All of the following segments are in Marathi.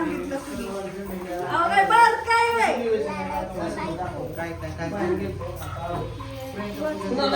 सांगितलं तुम्ही. काय बर काय बाई काय काय काय कुठं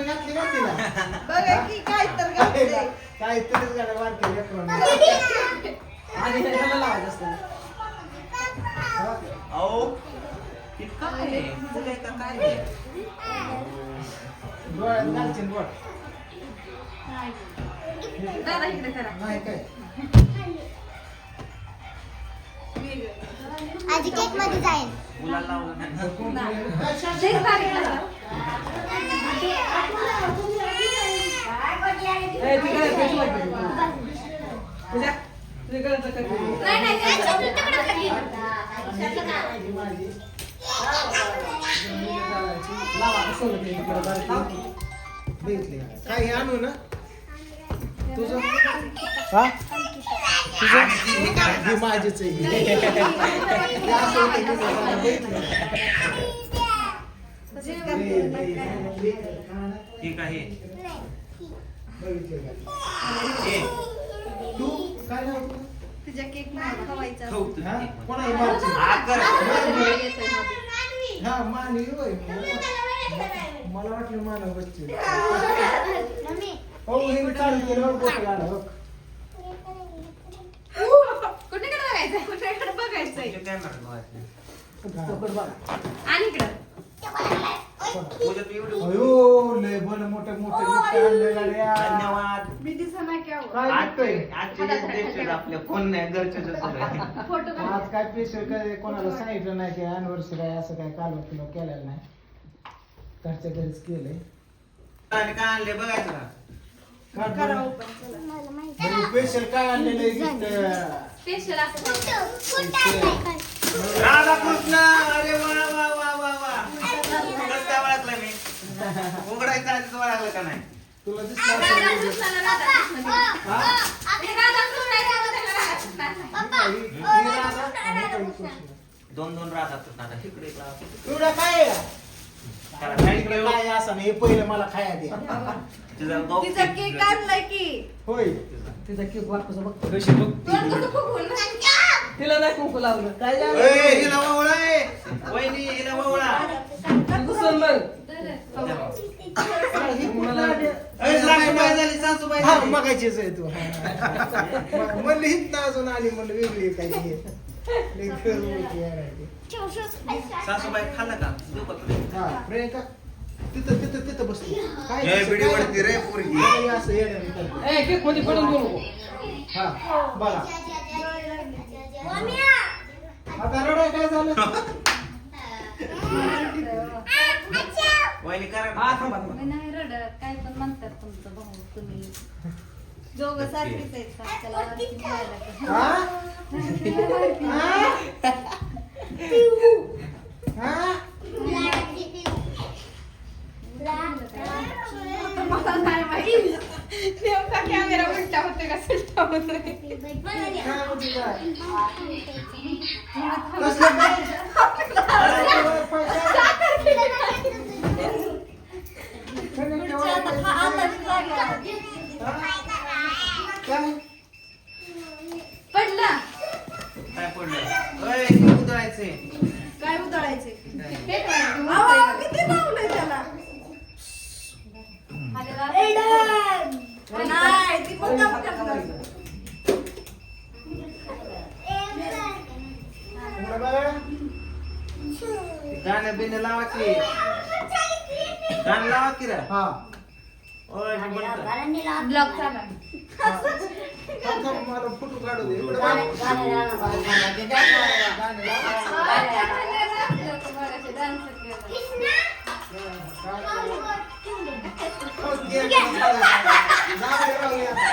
बघा की काय तर घातलंय. काय तरीच गाड्या वाढते आणि हे ह्याला लावायचं असतं. अहो हे काय आहे? हे काय का काय आहे? डोळ्यात घालशील बोट. दादा इकडे करा. नाही काय? आधी केकमध्ये जाईल काय आणू ना तुझं हा? तुझं माझीच आहे तू काय? तुझ्या केक खवायचा हा? हे. हा मानवी मला वाटलं मानव बच्चे हो हे चालू केलं बोट आला हो कुठे बघायचंय कुठे बघायचंय तुझ्या कॅमेरा लावायचं. चौकट बघा. आणि इकडं. पूजा तू एवढी अयो लय बन मोठे मोठे गिफ्ट आणले गाड्या धन्यवाद. मी दिसना की अहो. काय आजचे गिफ्ट आजचे दिवस आपल्या कोण नाही घरचे फोटो काढ. आज काय स्पेशल काय कोणाला सांगितलं नाही की अनिव्हर्सरी आहे असं काय काल किलो केलेलं नाही. घरच्या घरीच केलंय. आणि काय आणले बघायचं का काय करा बरं? open, चला. स्पेशल काय आणलेलं आहे गिफ्ट स्पेशल असं राधा कृष्ण अरे वा वा वा वा वा काय ओळखलं मी उघडायचं आधीच ओळखलं का नाही तुला दिसलं राधा असेल. हा? हे राधा आणि कृष्ण. दोन दोन राधा कृष्ण आता इकडे एक. तुला काय आहे? त्याला इकडे सांगितलं काय असं नाही हे पहिलं मला खाया द्या तिचा केक आणलाय की. होय. तिचा केक वाटतो बघ. कशी बघ तोंड कसं फुगवून तिला नाही कुंकू लावलं काय ए, झालं हिला. वहिनी हिला दुसरं मग. ही? ए, सासूबाई झाली सासूबाई हा झाली. मगाचीच आहे तू. म्हणलं हित अजून आली म्हणलं वेगळी आहे ती. बोलते यार आहे ती. सासूबाई खाल्लं का देऊ का तुला? हा प्रियंका तिथं तिथं तिथं बसली काय ए, असं बिडी काय- वळती रे पोरगी. काय असं येड्याने करते? ए केकमध्ये पडून देऊ नको हा बघा आता रडाय काय झालं वहिनी करा हा थांबा थांबा. मी नाही रडत काय पण म्हणतात तुमचं भाऊ तुम्ही दोघं सारखीच आहेत का त्याला वरती मिळायला का? हा? हा? हा? मला नाही माहिती नेमका कॅमेरा उलटा होते का सुलटा होते काय म्हणते काय? कसलं काय? काय? पडला काय पडलं ओय, हे उधळायचंय. काय उधळायचे काय? किती लावलंय त्याला नाही ती पण काम करणार. इकडं बघा. गाणं बिणं लावा की गाणं लावा की रे हा ओय, हे म्हणतं. ब्लॉग चालू थांब, थांब, मला फोटो काढू दे. एवढं बाबा- हो, घे, घे, घे. जाऊ दे, राहू दे आता.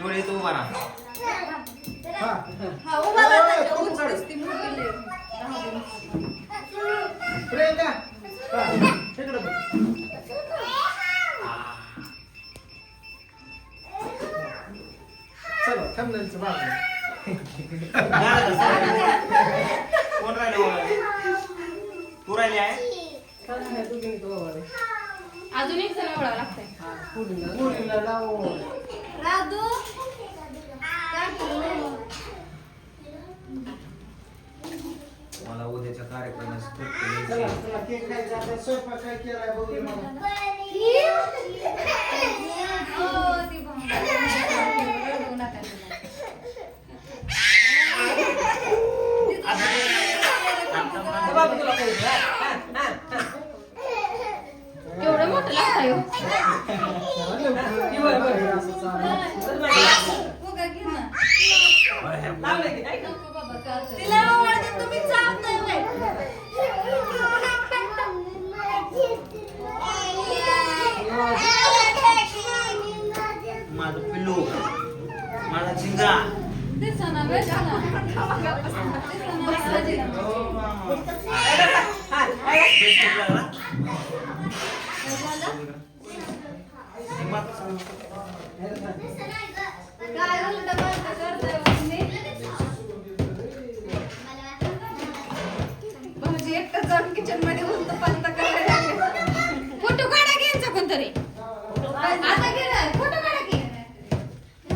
डोळे तो उभा राहा. हा. प्रियंका. हा. का? कोण राहिले बोलायला? तू राहिली आहे. अजून एक जण एवढा लागतंय हा, राधू काय करू? मला उद्याच्या कार्यक्रमाची स्क्रिप्ट चला लिहायची. चला केक खायचा आता स्वयंपाक काय केलाय बघू मला हो, ती भांडी. रडू नका तिला. ए, बाबा तुला काही नाही. हा, हा, हा. केवढं मोठं लागतंय हो. ती वर, वर, वर. चल बाई. उगा घे ना. लागलंय की नाही का? नको बाबा, चालतंय. तिला आवडते, तुम्ही चावताय माझं पिल्लू माझा झिंगा. दिसना बे,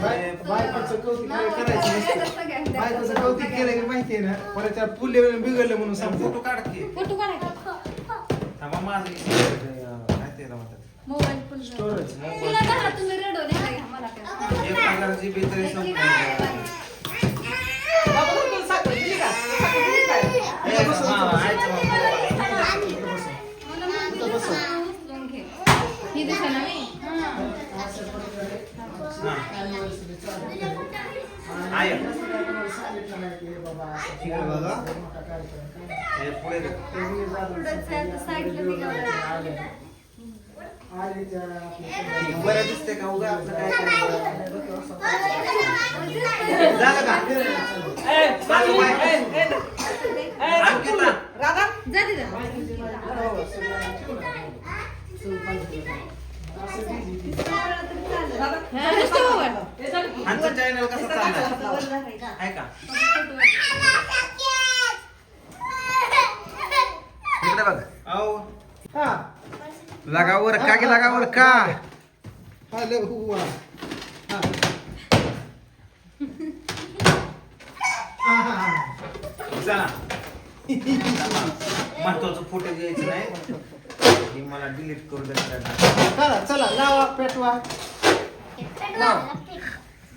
बायकोचं कौतुक करायचं नसतं. बायकोचं कौतुक केलं की माहितीये ना? परत त्या पुल्ले बिघडलं म्हणून सांगतो. फोटो काढ की. फोटो काढा की. थांबा माझं काय ते म्हणतात? मोबाईल. तिला तुम्ही रडवले मला काय? एक हजार जीबी तरी संपलं. बाबा तुला साखर दिली का? साखर दिली काय? ए, हा, आयचं बघा. हे पुढे. बरं दिसते का उगा आपलं काय? झालं का अंकिता राधा? आमचं चॅनल कसं चालेल. आहे का इकडे बघ. अहो हा. लगावर का की लगावर का? हा लय हुआ. हा. हा, हा, हा. चला महत्वाचं फोटो घ्यायचं नाही. हे मला डिलीट करू द्या चला चला लावा पेटवा.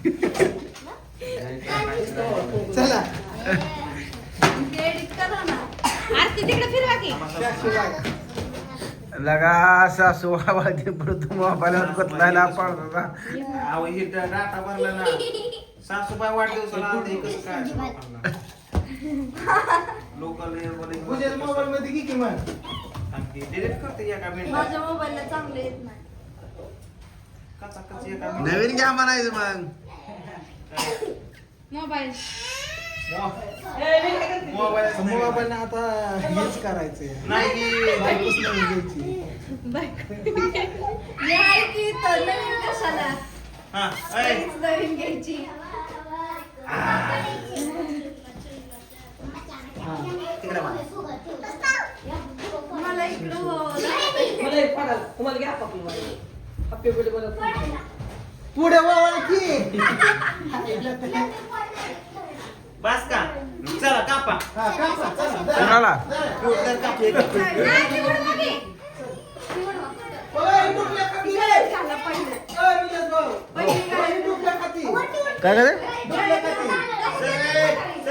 चला. Edit करा तिकडे फिरवा की. लगा सासू आवाज पडतो मोबाईलवर कुठला पडतो अहो हे डाटा भरला ना. सासूबाई वाढदिवसाला आले कसं काय? लोकल पूजेच्या मोबाईल मध्ये किती मग. डिलीट करते एका मिनिटात माझ्या मोबाईलला चांगलं येत नाही. कचा कच एका मिनिटात नवीन घ्या म्हणायचं मग. मोबाईल? मोबाईल आता हेच करायचंय नाही बायकोच नाही घ्यायची की इथं नवीन कशाला हा ऐ, तरीच नवीन घ्यायची हा. तिकडे बघा. मला इकडं हो. मला एक. तुम्हाला घ्या मला. मला. पुढे वळ की बस का चला कापा हा कापा, चला. कोणाला? कापू एका. ओय, खाती रे. ओय, विलास भाऊ. ओय, खाती. काय खाती. सरे.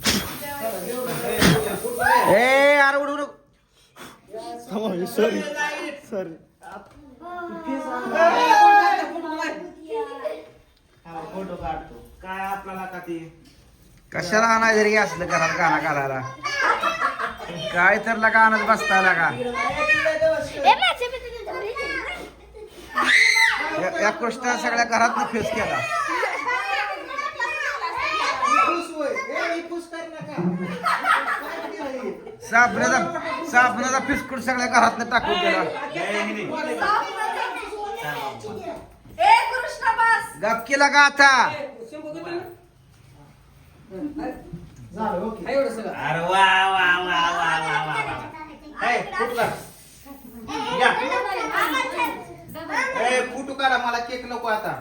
कशाला आणाय जरी असलं घरात गाणं घालायला काय तर लगा आणत बसता लागा. या- या कृष्णा सगळ्या घरात फेस केला? साबणाचा साबणाचा फिसकूट सगळ्या घरात टाकून गेला ए कृष्ण बस. गप केला का आता? झालं ओके आहे एवढं सगळं अरे वा वा वा वा वा वा वा ए, फुटू काढ. या. ए, फुटू काढा मला केक नको आता